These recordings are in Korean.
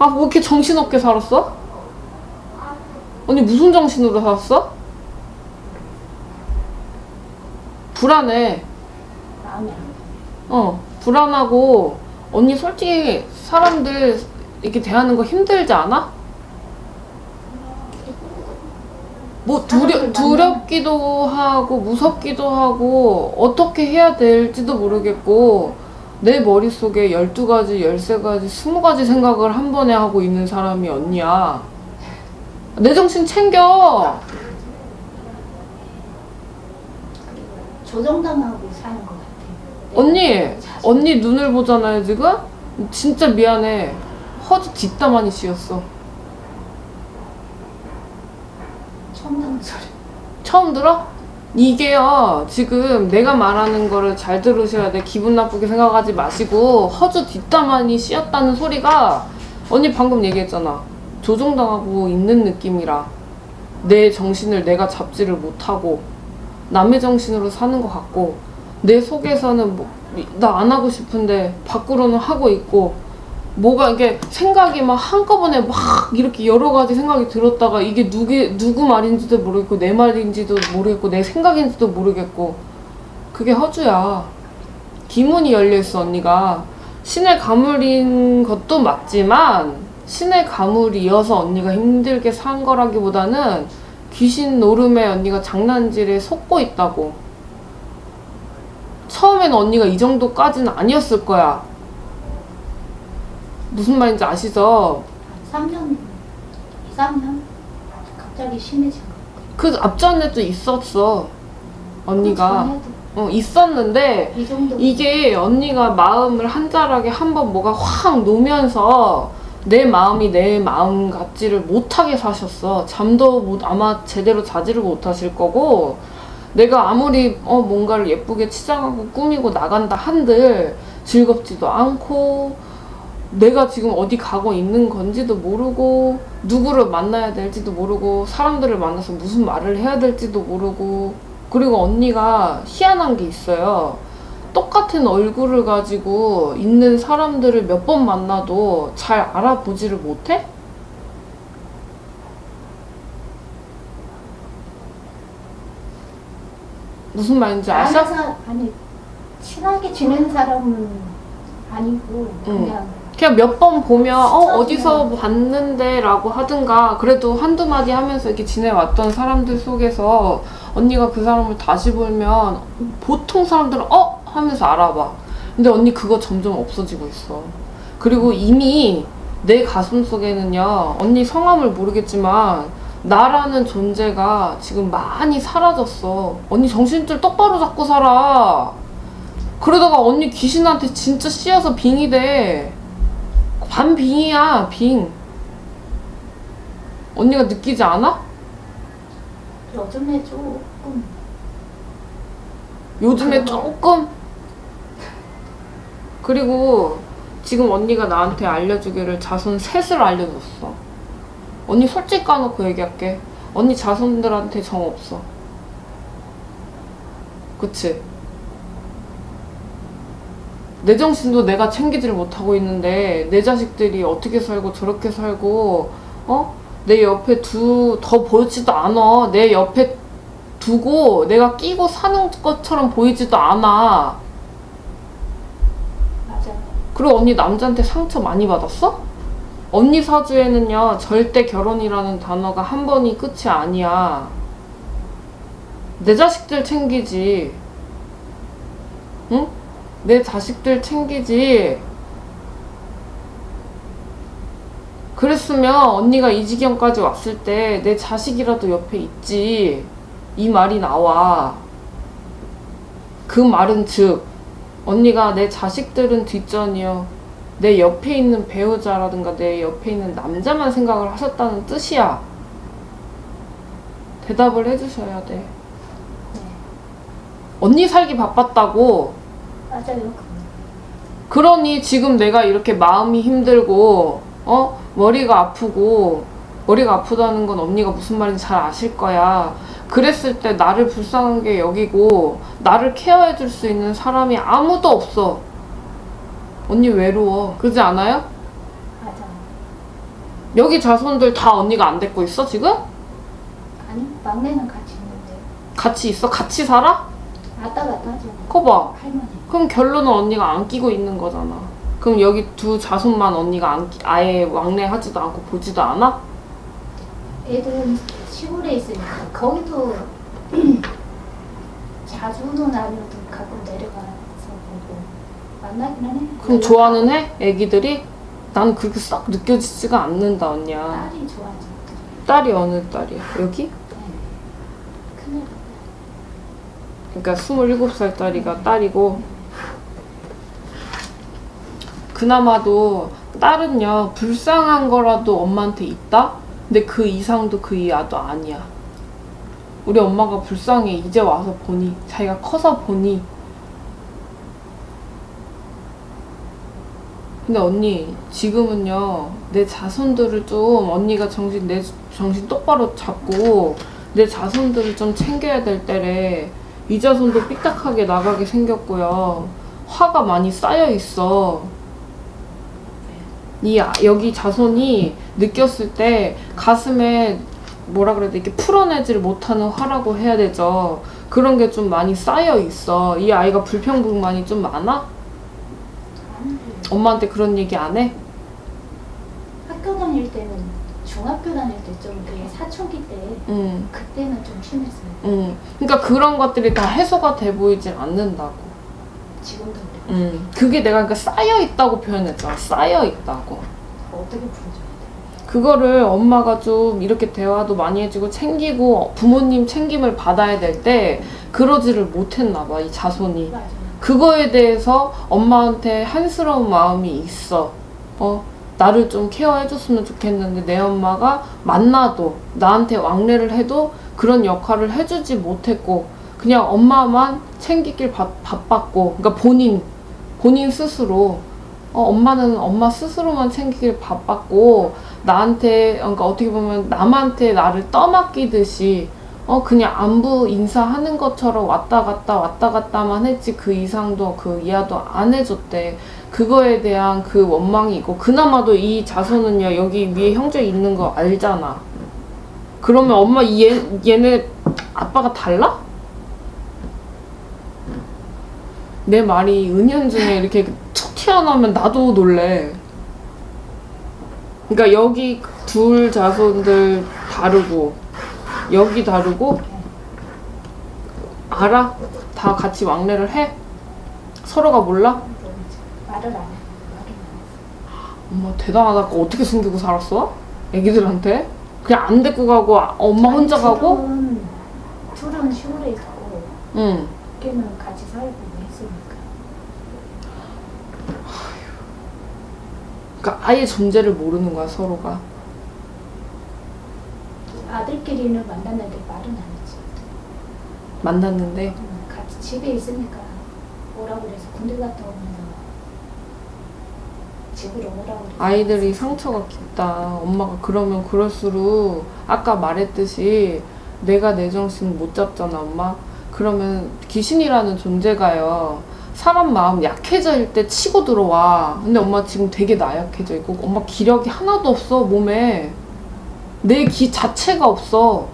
아, 왜 이렇게 정신없게 살았어? 언니 무슨 정신으로 살았어? 불안해. 마음이 안 어, 불안하고, 언니 솔직히 사람들 이렇게 대하는 거 힘들지 않아? 뭐 두려, 두렵기도 하고 무섭기도 하고 어떻게 해야 될지도 모르겠고 내 머릿속에 12가지, 13가지, 20가지 생각을 한 번에 하고 있는 사람이 언니야. 내 정신 챙겨! 조정당하고 사는 것 같아요. 언니, 언니 눈을 보잖아요, 지금? 진짜 미안해. 허지 뒷담화니 씌었어. 처음 듣는 소리. 처음 들어? 이게요, 지금 내가 말하는 거를 잘 들으셔야 돼. 기분 나쁘게 생각하지 마시고, 허주 뒷담화니 씌었다는 소리가, 언니 방금 얘기했잖아. 조종당하고 있는 느낌이라. 내 정신을 내가 잡지를 못하고, 남의 정신으로 사는 것 같고, 내 속에서는 뭐, 나 안 하고 싶은데, 밖으로는 하고 있고, 뭐가 이게 생각이 막 한꺼번에 막 이렇게 여러 가지 생각이 들었다가 이게 누구 누구 말인지도 모르겠고 내 말인지도 모르겠고 내 생각인지도 모르겠고 그게 허주야. 기문이 열려 있어 언니가 신의 가물인 것도 맞지만 신의 가물이어서 언니가 힘들게 산 거라기보다는 귀신 노름에 언니가 장난질에 속고 있다고. 처음에는 언니가 이 정도까지는 아니었을 거야. 무슨 말인지 아시죠? 3년, 2, 3년? 갑자기 심해진 거. 그 앞전에도 있었어. 언니가. 전에도 어, 있었는데, 이 정도. 이게 언니가 마음을 한자락에 한번 뭐가 확 놓으면서 내 마음이 내 마음 같지를 못하게 사셨어. 잠도 못, 아마 제대로 자지를 못하실 거고, 내가 아무리 어, 뭔가를 예쁘게 치장하고 꾸미고 나간다 한들 즐겁지도 않고, 내가 지금 어디 가고 있는 건지도 모르고, 누구를 만나야 될지도 모르고, 사람들을 만나서 무슨 말을 해야 될지도 모르고, 그리고 언니가 희한한 게 있어요. 똑같은 얼굴을 가지고 있는 사람들을 몇 번 만나도 잘 알아보지를 못해? 무슨 말인지 아셔? 아니, 친하게 지내는 사람은 아니고, 그냥 그냥 몇 번 보면 어 어디서 봤는데 라고 하든가 그래도 한두 마디 하면서 이렇게 지내왔던 사람들 속에서 언니가 그 사람을 다시 보면 보통 사람들은 어? 하면서 알아봐. 근데 언니 그거 점점 없어지고 있어. 그리고 이미 내 가슴 속에는요 언니 성함을 모르겠지만 나라는 존재가 지금 많이 사라졌어. 언니 정신줄 똑바로 잡고 살아. 그러다가 언니 귀신한테 진짜 씌어서 빙이 돼 반빙이야, 빙. 언니가 느끼지 않아? 요즘에 조금 요즘에 조금? 그리고 지금 언니가 나한테 알려주기를 자손 셋을 알려줬어. 언니 솔직히 까놓고 얘기할게. 언니 자손들한테 정 없어. 그치? 내 정신도 내가 챙기지를 못하고 있는데 내 자식들이 어떻게 살고 저렇게 살고 어? 내 옆에 두 더 보지도 않아. 내 옆에 두고 내가 끼고 사는 것처럼 보이지도 않아. 맞아. 그리고 언니 남자한테 상처 많이 받았어? 언니 사주에는요 절대 결혼이라는 단어가 한 번이 끝이 아니야. 내 자식들 챙기지. 응? 내 자식들 챙기지. 그랬으면 언니가 이 지경까지 왔을 때 내 자식이라도 옆에 있지. 이 말이 나와. 그 말은 즉, 언니가 내 자식들은 뒷전이요. 내 옆에 있는 배우자라든가 내 옆에 있는 남자만 생각을 하셨다는 뜻이야. 대답을 해주셔야 돼. 네. 언니 살기 바빴다고. 맞아요. 그러니 지금 내가 이렇게 마음이 힘들고, 어? 머리가 아프고, 머리가 아프다는 건 언니가 무슨 말인지 잘 아실 거야. 그랬을 때 나를 불쌍하게 여기고, 나를 케어해 줄 수 있는 사람이 아무도 없어. 언니 외로워. 그러지 않아요? 맞아. 여기 자손들 다 언니가 안 데리고 있어 지금? 아니 막내는 같이 있는데 같이 있어? 같이 살아? 왔다 갔다 하죠. 거봐. 할머니. 그럼 결론은 언니가 안 끼고 있는 거잖아. 그럼 여기 두 자손만 언니가 안 끼, 아예 왕래 하지도 않고 보지도 않아? 애들은 시골에 있으니까 거기도 자주는 아니어도 가끔 내려가서 보고 만나기는 해. 그럼 좋아는 해? 애기들이? 난 그렇게 싹 느껴지지가 않는다 언니야. 딸이 좋아하지. 딸이 어느 딸이야? 여기? 네. 큰일 그러니까 27살 딸이가 딸이고 그나마도 딸은요 불쌍한 거라도 엄마한테 있다? 근데 그 이상도 그 이하도 아니야. 우리 엄마가 불쌍해. 이제 와서 보니 자기가 커서 보니. 근데 언니 지금은요 내 자손들을 좀 언니가 정신 내 정신 똑바로 잡고 내 자손들을 좀 챙겨야 될 때래. 이 자손도 삐딱하게 나가게 생겼고요. 화가 많이 쌓여 있어 이 아- 여기 자손이 느꼈을 때 가슴에 뭐라 그래야 돼 이렇게 풀어내지를 못하는 화라고 해야 되죠 그런 게 좀 많이 쌓여 있어 이 아이가 불평불만이 좀 많아? 엄마한테 그런 얘기 안 해? 학교 다닐 때는 중학교 다닐 때 좀 그게 사춘기 때 응, 그때는 좀 심했어요. 응. 그러니까 그런 것들이 다 해소가 돼 보이질 않는다고. 지금도 그래. 응. 그게 내가 그러니까 쌓여 있다고 표현했잖아. 쌓여 있다고. 어떻게 돼? 그거를 엄마가 좀 이렇게 대화도 많이 해주고 챙기고 부모님 챙김을 받아야 될 때 그러지를 못했나 봐, 이 자손이. 맞아요. 그거에 대해서 엄마한테 한스러운 마음이 있어. 어, 나를 좀 케어해줬으면 좋겠는데 내 엄마가 만나도 나한테 왕래를 해도 그런 역할을 해주지 못했고 그냥 엄마만 챙기길 바, 바빴고 그러니까 본인 본인 스스로 어, 엄마는 엄마 스스로만 챙기길 바빴고 나한테 그러니까 어떻게 보면 남한테 나를 떠맡기듯이 어 그냥 안부 인사하는 것처럼 왔다 갔다 왔다 갔다만 했지 그 이상도 그 이하도 안 해줬대 그거에 대한 그 원망이 있고 그나마도 이 자손은요 여기 위에 형제 있는 거 알잖아 그러면 엄마 얘 얘네 아빠가 달라? 내 말이 은연중에 이렇게 툭 튀어나오면 나도 놀래 그러니까 여기 둘 자손들 다르고 여기 다르고 알아? 다 같이 왕래를 해? 서로가 몰라? 말을 안 해. 엄마 대단하다. 그거 어떻게 숨기고 살았어? 애기들한테? 그냥 안 데리고 가고 아, 엄마 혼자 가고? 둘은, 둘은 시골에 있고 응. 걔는 같이 살고 있으니까. 그러니까 아예 존재를 모르는 거야 서로가. 아들끼리는 만났는데 말은 안 했지. 만났는데 음, 같이 집에 있으니까 오라고 그래서 군대 갔다 오면서 집으로 오라고 그래서 아이들이. 상처가 깊다. 엄마가 그러면 그럴수록 아까 말했듯이 내가 내 정신 못 잡잖아, 엄마. 그러면 귀신이라는 존재가요. 사람 마음 약해질 때 치고 들어와. 근데 엄마 지금 되게 나약해져 있고 엄마 기력이 하나도 없어, 몸에. 내 기 자체가 없어.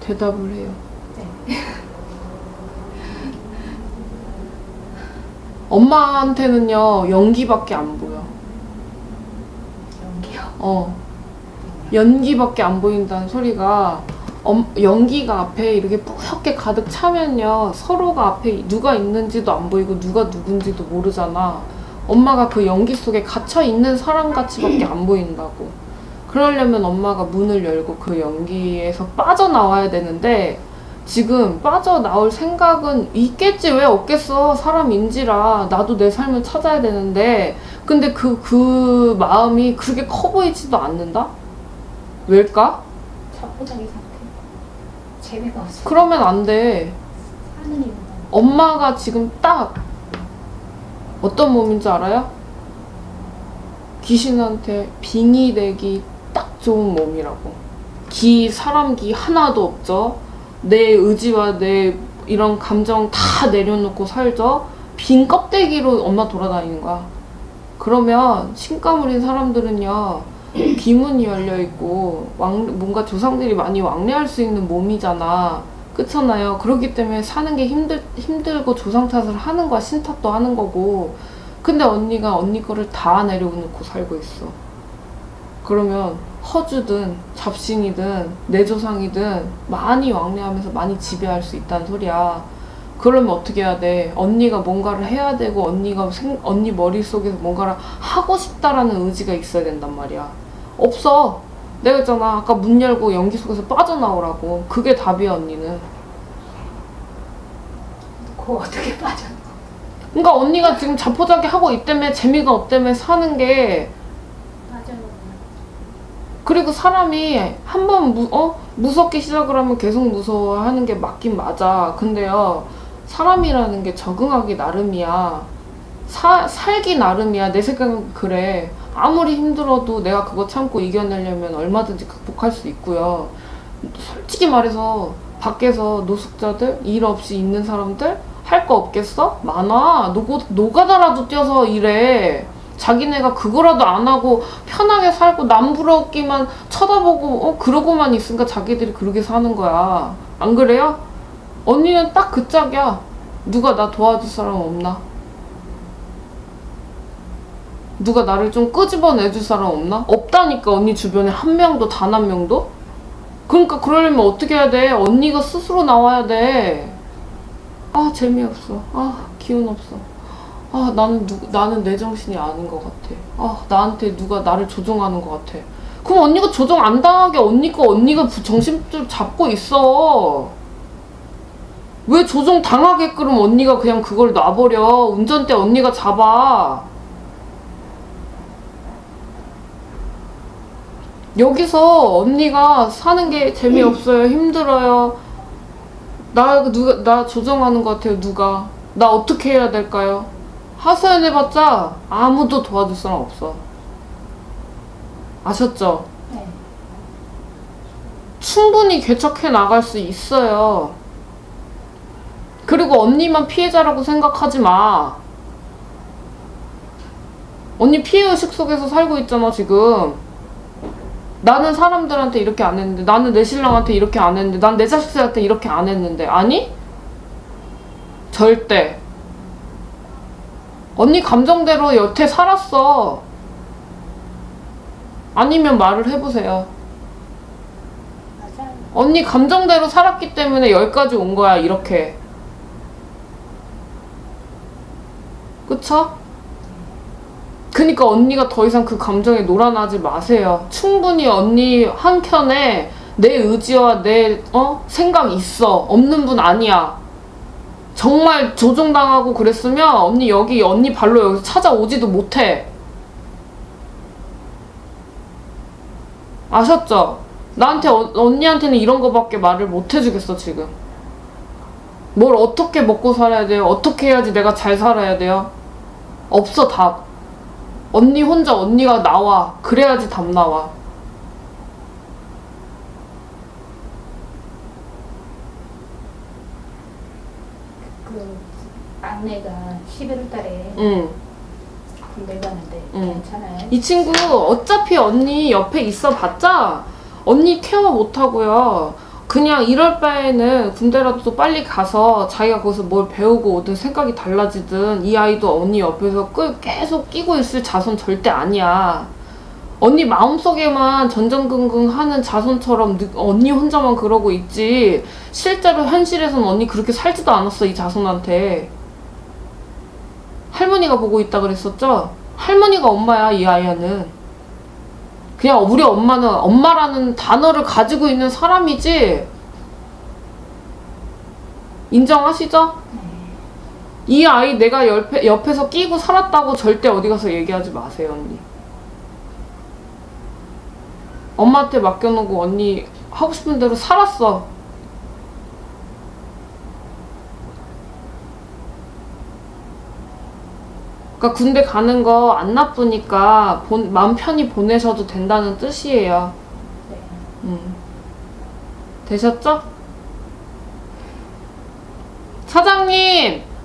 대답을 해요. 네. 엄마한테는요 연기밖에 안 보여. 연기요. 어 연기밖에 안 보인다는 소리가 엄, 연기가 앞에 이렇게 뿌옇게 가득 차면요. 서로가 앞에 누가 있는지도 안 보이고 누가 누군지도 모르잖아. 엄마가 그 연기 속에 갇혀 있는 사람 같이밖에 안 보인다고. 그러려면 엄마가 문을 열고 그 연기에서 빠져나와야 되는데 지금 빠져나올 생각은 있겠지. 왜 없겠어? 사람인지라. 나도 내 삶을 찾아야 되는데. 근데 그그 마음이 그렇게 커 보이지도 않는다 왜일까 자포자기 상태. 재미가 없어. 그러면 안 돼 하는 이유는 엄마가 지금 딱 어떤 몸인지 알아요 귀신한테 빙의 되기 딱 좋은 몸이라고 기 사람 기 하나도 없죠 내 의지와 내 이런 감정 다 내려놓고 살죠. 빈 껍데기로 엄마 돌아다니는 거야. 그러면 신가물인 사람들은요 기문이 열려 있고 왕, 뭔가 조상들이 많이 왕래할 수 있는 몸이잖아. 그렇잖아요. 그렇기 때문에 사는 게 힘들 힘들고 조상 탓을 하는 거야. 신 탓도 하는 거고. 근데 언니가 언니 거를 다 내려놓고 살고 있어. 그러면 허주든 잡신이든 내 조상이든 많이 왕래하면서 많이 지배할 수 있다는 소리야. 그러면 어떻게 해야 돼? 언니가 뭔가를 해야 되고 언니가 생, 언니 머릿속에서 뭔가를 하고 싶다라는 의지가 있어야 된단 말이야. 없어. 내가 했잖아. 아까 문 열고 연기 속에서 빠져나오라고. 그게 답이야, 언니는. 그거 어떻게 빠져? 그러니까 언니가 지금 자포자기 하고 있다며 재미가 없다며 사는 게. 그리고 사람이 한번 무, 어? 무섭게 시작을 하면 계속 무서워하는 게 맞긴 맞아. 근데요, 사람이라는 게 적응하기 나름이야. 사, 살기 나름이야. 내 생각은 그래. 아무리 힘들어도 내가 그거 참고 이겨내려면 얼마든지 극복할 수 있고요. 솔직히 말해서 밖에서 노숙자들, 일 없이 있는 사람들 할 거 없겠어? 많아. 노고, 노가다라도 뛰어서 일해. 자기네가 그거라도 안 하고 편하게 살고 남부럽기만 쳐다보고 어 그러고만 있으니까 자기들이 그렇게 사는 거야. 안 그래요? 언니는 딱 그 짝이야. 누가 나 도와줄 사람 없나? 누가 나를 좀 끄집어내줄 사람 없나? 없다니까 언니 주변에 한 명도 단 한 명도? 그러니까 그러려면 어떻게 해야 돼? 언니가 스스로 나와야 돼. 아 재미없어. 아 기운 없어. 아 나는 누 나는 내 정신이 아닌 것 같아. 아 나한테 누가 나를 조종하는 것 같아. 그럼 언니가 조종 안 당하게 언니 거 언니가 부- 정신줄 잡고 있어. 왜 조종 당하게끔 언니가 그냥 그걸 놔버려? 운전대 언니가 잡아. 여기서 언니가 사는 게 재미없어요. 힘들어요. 나 누가 나 조정하는 것 같아요. 누가 나 어떻게 해야 될까요? 하소연해봤자 아무도 도와줄 사람 없어. 아셨죠? 네. 충분히 개척해 나갈 수 있어요. 그리고 언니만 피해자라고 생각하지 마. 언니 피해의식 속에서 살고 있잖아, 지금. 나는 사람들한테 이렇게 안 했는데, 나는 내 신랑한테 이렇게 안 했는데, 난 내 자식들한테 이렇게 안 했는데. 아니? 절대. 언니 감정대로 여태 살았어. 아니면 말을 해보세요. 언니 감정대로 살았기 때문에 여기까지 온 거야 이렇게 그쵸? 그니까 언니가 더 이상 그 감정에 놀아나지 마세요 충분히 언니 한켠에 내 의지와 내 어? 생각 있어 없는 분 아니야 정말 조종당하고 그랬으면 언니 여기 언니 발로 여기서 찾아오지도 못해 아셨죠? 나한테 어- 언니한테는 이런 거밖에 말을 못 해주겠어 지금. 뭘 어떻게 먹고 살아야 돼요? 어떻게 해야지 내가 잘 살아야 돼요? 없어 답. 언니 혼자 언니가 나와. 그래야지 답 나와. 그 막내가 11월 달에 응. 군대 가는데 응. 괜찮아요? 이 친구 어차피 언니 옆에 있어 봤자 언니 케어 못 하고요. 그냥 이럴 바에는 군대라도 또 빨리 가서 자기가 거기서 뭘 배우고 오든 생각이 달라지든 이 아이도 언니 옆에서 끄, 계속 끼고 있을 자손 절대 아니야. 언니 마음속에만 전전긍긍 하는 자손처럼 느- 언니 혼자만 그러고 있지 실제로 현실에선 언니 그렇게 살지도 않았어 이 자손한테 할머니가 보고 있다 그랬었죠? 할머니가 엄마야 이 아이는 그냥 우리 엄마는 엄마라는 단어를 가지고 있는 사람이지. 인정하시죠? 이 아이 내가 옆에, 옆에서 끼고 살았다고 절대 어디 가서 얘기하지 마세요 언니. 엄마한테 맡겨놓고 언니 하고 싶은 대로 살았어 그러니까 군대 가는 거 안 나쁘니까 본, 마음 편히 보내셔도 된다는 뜻이에요. 네. 음. 되셨죠? 사장님